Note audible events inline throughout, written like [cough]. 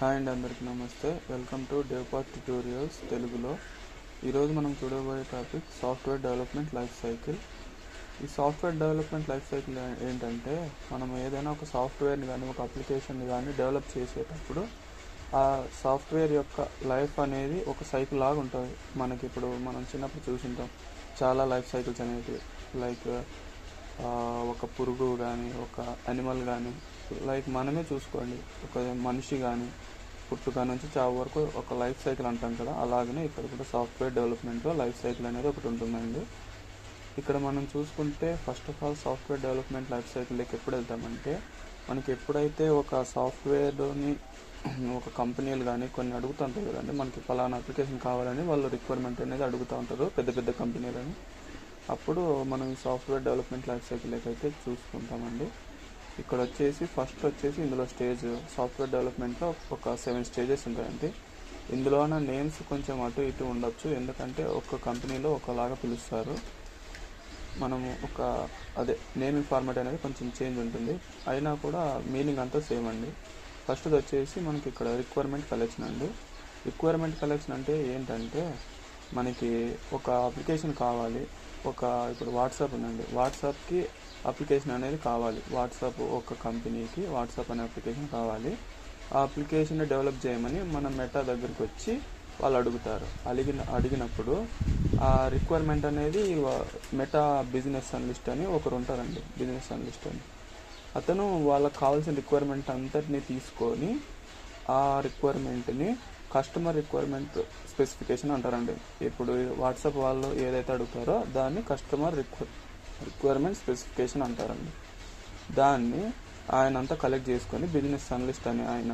Hi అండి అందరికీ నమస్తే. వెల్కమ్ టు డేపాట్ ట్యూటోరియల్స్ తెలుగులో. ఈరోజు మనం చూడబోయే topic software development life cycle ఈ సాఫ్ట్వేర్ డెవలప్మెంట్ లైఫ్ సైకిల్ ఏంటంటే మనం ఏదైనా ఒక సాఫ్ట్వేర్ని కానీ ఒక అప్లికేషన్ని కానీ డెవలప్ చేసేటప్పుడు ఆ సాఫ్ట్వేర్ యొక్క లైఫ్ అనేది ఒక సైకిల్ లాగా ఉంటుంది. మనకి ఇప్పుడు మనం చిన్నప్పుడు చూసింటాం చాలా లైఫ్ సైకిల్స్ అనేవి లైక్ ఒక పురుగు కానీ ఒక అనిమల్ కానీ లైక్ మనమే చూసుకోండి. ఒక మనిషి కానీ పుట్టుక నుంచి చావు వరకు ఒక లైఫ్ సైకిల్ అంటాం కదా అలాగనే ఇక్కడ కూడా సాఫ్ట్వేర్ డెవలప్మెంట్లో లైఫ్ సైకిల్ అనేది ఒకటి ఉంటుందండి. ఇక్కడ మనం చూసుకుంటే first of all software development life సైకిల్కి ఎప్పుడు వెళ్తామంటే మనకి ఎప్పుడైతే ఒక సాఫ్ట్వేర్ని [clears throat] ఒక కంపెనీలు కానీ కొన్ని అడుగుతుంటారు కదండి మనకి ఫలానా అప్లికేషన్ కావాలని వాళ్ళు రిక్వైర్మెంట్ అనేది అడుగుతూ ఉంటారు పెద్ద పెద్ద కంపెనీలని. అప్పుడు మనం సాఫ్ట్వేర్ డెవలప్మెంట్ లైఫ్ సైకిల్కి అయితే చూసుకుంటామండి. ఇక్కడ వచ్చేసి ఫస్ట్ వచ్చేసి ఇందులో స్టేజ్ సాఫ్ట్వేర్ డెవలప్మెంట్లో ఒక సెవెన్ స్టేజెస్ ఉంటాయండి. ఇందులోన నేమ్స్ కొంచెం అటు ఇటు ఉండొచ్చు. ఎందుకంటే ఒక్క కంపెనీలో ఒకలాగా పిలుస్తారు. మనము ఒక అదే నేమింగ్ ఫార్మాట్ అనేది కొంచెం చేంజ్ ఉంటుంది. అయినా కూడా మీనింగ్ అంతా సేమ్ అండి. ఫస్ట్ది వచ్చేసి మనకి ఇక్కడ రిక్వైర్మెంట్ కలెక్షన్ అండి. రిక్వైర్మెంట్ కలెక్షన్ అంటే ఏంటంటే మనకి ఒక అప్లికేషన్ కావాలి. ఒక ఇప్పుడు వాట్సాప్ ఉందండి. వాట్సాప్కి అప్లికేషన్ అనేది కావాలి. వాట్సాప్ ఒక కంపెనీకి వాట్సాప్ అనే అప్లికేషన్ కావాలి. ఆ అప్లికేషన్ డెవలప్ చేయమని మన మెటా దగ్గరికి వచ్చి వాళ్ళు అడుగుతారు. అడిగిన అడిగినప్పుడు ఆ రిక్వైర్మెంట్ అనేది మెటా బిజినెస్ అనలిస్ట్ అని ఒకరు ఉంటారండి. బిజినెస్ అనలిస్ట్ అని. అతను వాళ్ళకి కావాల్సిన రిక్వైర్మెంట్ అంతటిని తీసుకొని ఆ రిక్వైర్మెంట్ని కస్టమర్ రిక్వైర్మెంట్ స్పెసిఫికేషన్ అంటారండి. ఇప్పుడు వాట్సాప్ వాళ్ళు ఏదైతే అడుగుతారో దాన్ని కస్టమర్ రిక్వై రిక్వైర్మెంట్ స్పెసిఫికేషన్ అంటారండి. దాన్ని ఆయన అంతా కలెక్ట్ చేసుకొని బిజినెస్ అనలిస్ట్ అని ఆయన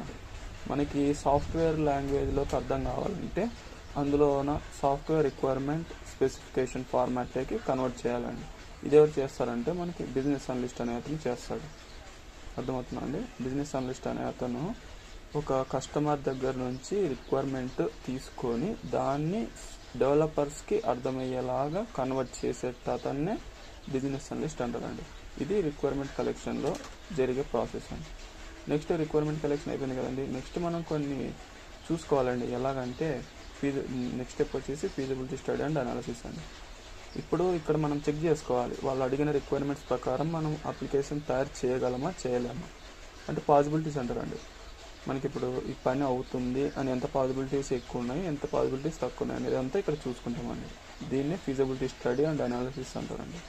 మనకి సాఫ్ట్వేర్ లాంగ్వేజ్లోకి అర్థం కావాలంటే అందులో ఉన్న సాఫ్ట్వేర్ రిక్వైర్మెంట్ స్పెసిఫికేషన్ ఫార్మాట్లోకి కన్వర్ట్ చేయాలండి. ఇది ఎవరు చేస్తారంటే మనకి బిజినెస్ అనలిస్ట్ అనే అతను చేస్తాడు. అర్థమవుతుందండి బిజినెస్ అనలిస్ట్ అనే అతను ఒక కస్టమర్ దగ్గర నుంచి రిక్వైర్మెంట్ తీసుకొని దాన్ని డెవలపర్స్కి అర్థమయ్యేలాగా కన్వర్ట్ చేసే అతన్నే బిజినెస్ అనలిస్ట్ అంటారండి. ఇది రిక్వైర్మెంట్ కలెక్షన్లో జరిగే ప్రాసెస్ అండి. నెక్స్ట్ రిక్వైర్మెంట్ కలెక్షన్ అయిపోయింది కదండి. నెక్స్ట్ మనం కొన్ని చూసుకోవాలండి. ఎలాగంటే ఫీజు నెక్స్ట్ స్టెప్ వచ్చేసి ఫీజిబిలిటీ స్టడీ అండ్ అనాలిసిస్ అండి. ఇప్పుడు ఇక్కడ మనం చెక్ చేసుకోవాలి. వాళ్ళు అడిగిన రిక్వైర్మెంట్స్ ప్రకారం మనం అప్లికేషన్ తయారు చేయగలమా చేయలేమా? అంటే పాసిబిలిటీస్ అంటారండి. మనకి ఇప్పుడు ఈ పని అవుతుంది అని ఎంత పాసిబిలిటీస్ ఎక్కువ ఉన్నాయి ఎంత పాసిబిలిటీస్ తక్కువ ఉన్నాయి అనేది అంతా ఇక్కడ చూసుకుంటామండి. దీన్నే ఫీజబిలిటీ స్టడీ అండ్ అనాలిసిస్ అంటారండి.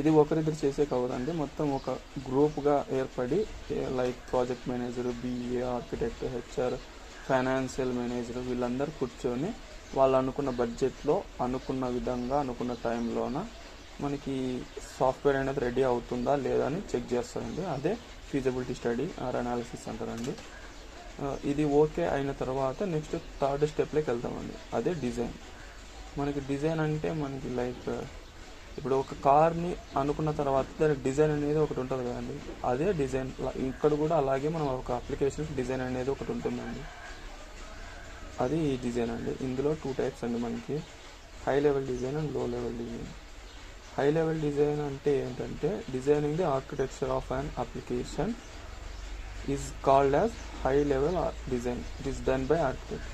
ఇది ఒకరిద్దరు చేసే కావదండి మొత్తం ఒక గ్రూప్గా ఏర్పడి like project manager BA architect HR financial manager వీళ్ళందరూ కూర్చొని వాళ్ళు అనుకున్న బడ్జెట్లో అనుకున్న విధంగా అనుకున్న టైంలోన మనకి సాఫ్ట్వేర్ అనేది రెడీ అవుతుందా లేదా అని చెక్ చేస్తారండి. అదే ఫీజబిలిటీ స్టడీ ఆర్ అనాలిసిస్ అంటారండి. ఇది ఓకే అయిన తర్వాత నెక్స్ట్ థర్డ్ స్టెప్లోకి వెళ్తామండి అదే డిజైన్. మనకి డిజైన్ అంటే మనకి లైక్ ఇప్పుడు ఒక కార్ని అనుకున్న తర్వాత దానికి డిజైన్ అనేది ఒకటి ఉంటుంది కదండి. అదే డిజైన్. ఇక్కడ కూడా అలాగే మనం ఒక అప్లికేషన్ డిజైన్ అనేది ఒకటి ఉంటుందండి. అది ఈ డిజైన్ అండి. ఇందులో టూ టైప్స్ అండి మనకి. High level design అండ్లో level design high level design అంటే ఏంటంటే designing the architecture of an application is called as high level design it is done by architect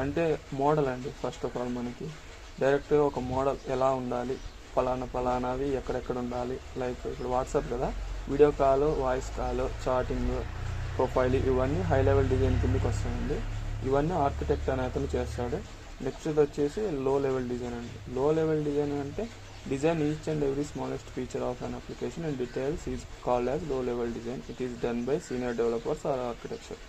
అంటే మోడల్ అండి ఫస్ట్ ఆఫ్ ఆల్ మనకి. డైరెక్ట్గా ఒక model ఎలా ఉండాలి? ఫలానా ఫలానావి ఎక్కడెక్కడ ఉండాలి? లైక్ ఇప్పుడు వాట్సాప్ కదా video call voice call chatting profile ఇవన్నీ హై లెవెల్ డిజైన్ కిందకి వస్తాయండి. ఇవన్నీ ఆర్కిటెక్ట్ అనే అతను చేస్తాడు. నెక్స్ట్ వచ్చేసి లో లెవెల్ డిజైన్ అండి. లో లెవెల్ డిజైన్ అంటే design each and every smallest feature of an application and details is called as low level design it is done by senior developers or architecture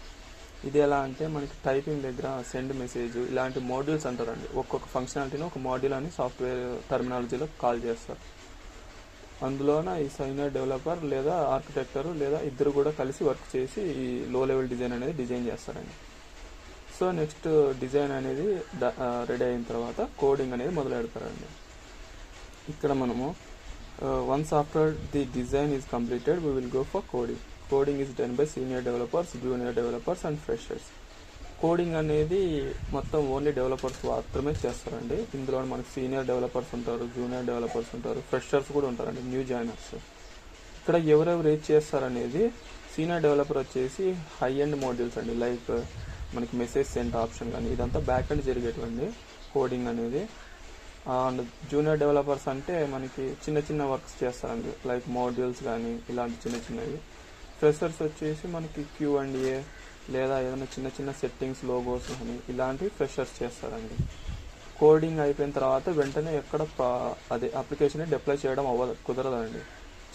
ఇది ఎలా అంటే మనకి typing దగ్గర send message ఇలాంటి modules అంటారండి. ఒక్కొక్క ఫంక్షనాలిటీని ఒక మోడ్యూల్ అని సాఫ్ట్వేర్ టర్మినాలజీలో కాల్ చేస్తారు. అందులోన ఈ సైనర్ డెవలపర్ లేదా ఆర్కిటెక్టర్ లేదా ఇద్దరు కూడా కలిసి వర్క్ చేసి ఈ లో లెవెల్ డిజైన్ అనేది డిజైన్ చేస్తారండి. సో నెక్స్ట్ డిజైన్ అనేది రెడీ అయిన తర్వాత కోడింగ్ అనేది మొదలు పెడతారండి ఇక్కడ మనము once after the design is completed we will go for coding coding is done by senior developers junior developers and freshers coding అనేది మొత్తం ఓన్లీ డెవలపర్స్ మాత్రమే చేస్తారండి. ఇందులో మనకి సీనియర్ డెవలపర్స్ ఉంటారు జూనియర్ డెవలపర్స్ ఉంటారు ఫ్రెషర్స్ కూడా ఉంటారండి న్యూ జాయినర్స్ ఇక్కడ ఎవరెవరు ఏది చేస్తారనేది సీనియర్ డెవలపర్ వచ్చేసి హై ఎండ్ మోడ్యూల్స్ అండి. లైక్ మనకి మెసేజ్ సెంట్ ఆప్షన్ కానీ ఇదంతా బ్యాక్ అండ్ జరిగేటువంటి కోడింగ్ అనేది. అండ్ జూనియర్ డెవలపర్స్ అంటే మనకి చిన్న చిన్న వర్క్స్ చేస్తారండి. లైక్ మోడ్యూల్స్ కానీ ఇలాంటి చిన్న చిన్నవి. ఫ్రెషర్స్ వచ్చేసి మనకి క్యూ అండ్ ఏ లేదా ఏదైనా చిన్న చిన్న సెట్టింగ్స్ లోగోస్ కానీ ఇలాంటివి ఫ్రెషర్స్ చేస్తారండి. కోడింగ్ అయిపోయిన తర్వాత వెంటనే ఎక్కడ అదే అప్లికేషన్ డిప్లై చేయడం అవ్వదు కుదరదండి.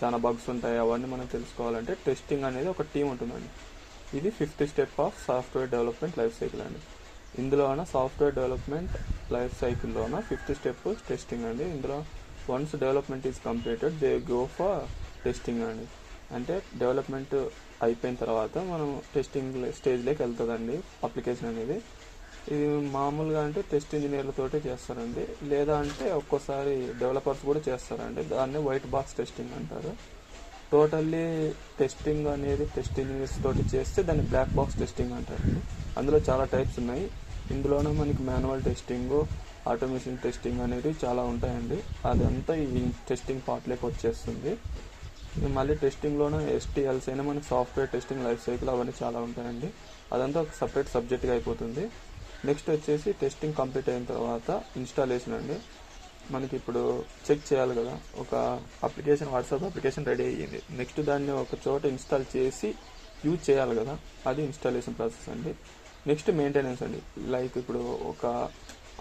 చాలా బగ్స్ ఉంటాయి అవన్నీ మనం తెలుసుకోవాలంటే టెస్టింగ్ అనేది ఒక టీం ఉంటుందండి. ఇది fifth step of software development life cycle అండి. ఇందులోన సాఫ్ట్వేర్ డెవలప్మెంట్ లైఫ్ సైకిల్లోన ఫిఫ్త్ స్టెప్ టెస్టింగ్ అండి. ఇందులో once development is completed they go for testing అండి. అంటే డెవలప్మెంట్ అయిపోయిన తర్వాత మనం టెస్టింగ్ స్టేజ్లోకి వెళ్తుందండి అప్లికేషన్ అనేది. ఇది మామూలుగా అంటే టెస్ట్ ఇంజనీర్లతోటే చేస్తారండి. లేదా అంటే ఒక్కోసారి డెవలపర్స్ కూడా చేస్తారండి. దాన్ని వైట్ బాక్స్ టెస్టింగ్ అంటారు. టోటల్లీ టెస్టింగ్ అనేది టెస్ట్ ఇంజనీర్స్ తోటి చేస్తే దాన్ని బ్లాక్ బాక్స్ టెస్టింగ్ అంటారు. అందులో చాలా టైప్స్ ఉన్నాయి. ఇందులోనే మనకి మాన్యువల్ టెస్టింగ్ ఆటోమేషన్ టెస్టింగ్ అనేది చాలా ఉంటాయండి. అదంతా ఈ టెస్టింగ్ పార్ట్లోకి వచ్చేస్తుంది. మళ్ళీ టెస్టింగ్లోనే ఎస్టీఎల్స్ అయినా మనకి సాఫ్ట్వేర్ టెస్టింగ్ లైఫ్ సైకిల్ అవన్నీ చాలా ఉంటాయండి. అదంతా ఒక సపరేట్ సబ్జెక్ట్గా అయిపోతుంది. నెక్స్ట్ వచ్చేసి టెస్టింగ్ కంప్లీట్ అయిన తర్వాత ఇన్స్టాలేషన్ అండి. మనకి ఇప్పుడు చెక్ చేయాలి కదా. ఒక అప్లికేషన్ వాట్సాప్ అప్లికేషన్ రెడీ అయ్యింది. నెక్స్ట్ దాన్ని ఒక చోట ఇన్స్టాల్ చేసి యూజ్ చేయాలి కదా. అది ఇన్స్టాలేషన్ ప్రాసెస్ అండి. నెక్స్ట్ మెయింటెనెన్స్ అండి. లైక్ ఇప్పుడు ఒక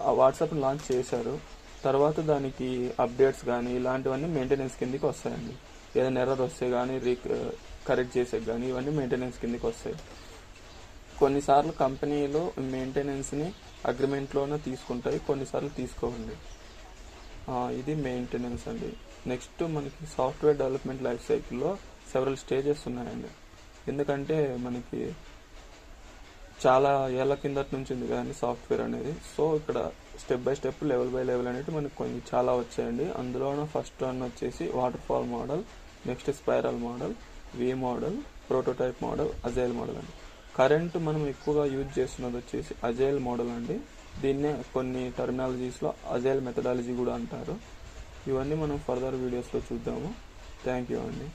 వాట్సాప్ని లాంచ్ చేశారు. తర్వాత దానికి అప్డేట్స్ కానీ ఇలాంటివన్నీ మెయింటెనెన్స్ కిందకి వస్తాయండి. ఏదైనా ఎర్రర్ వస్తే కానీ రీ కరెక్ట్ చేసే కానీ ఇవన్నీ మెయింటెనెన్స్ కిందకి వస్తాయి. కొన్నిసార్లు కంపెనీలు మెయింటెనెన్స్ని అగ్రిమెంట్లోనే తీసుకుంటాయి కొన్నిసార్లు తీసుకోవండి. ఇది మెయింటెనెన్స్ అండి. నెక్స్ట్ మనకి సాఫ్ట్వేర్ డెవలప్మెంట్ లైఫ్ సైకిల్లో సెవెరల్ స్టేజెస్ ఉన్నాయండి. ఎందుకంటే మనకి చాలా ఏళ్ళ కిందటి నుంచి ఉంది కదండి సాఫ్ట్వేర్ అనేది. సో ఇక్కడ step by step level by level అనేది మనకి కొన్ని చాలా వచ్చాయండి. అందులోనూ ఫస్ట్ వన్ వచ్చేసి waterfall model next spiral model V model prototype model agile model అండి. కరెంట్ మనం ఎక్కువగా యూజ్ చేస్తున్నది వచ్చేసి అజైల్ మోడల్ అండి. దీన్నే కొన్ని టర్మినాలజీస్లో అజైల్ మెథడాలజీ కూడా అంటారు. ఇవన్నీ మనం ఫర్దర్ వీడియోస్లో చూద్దాము. థ్యాంక్ యూ అండి.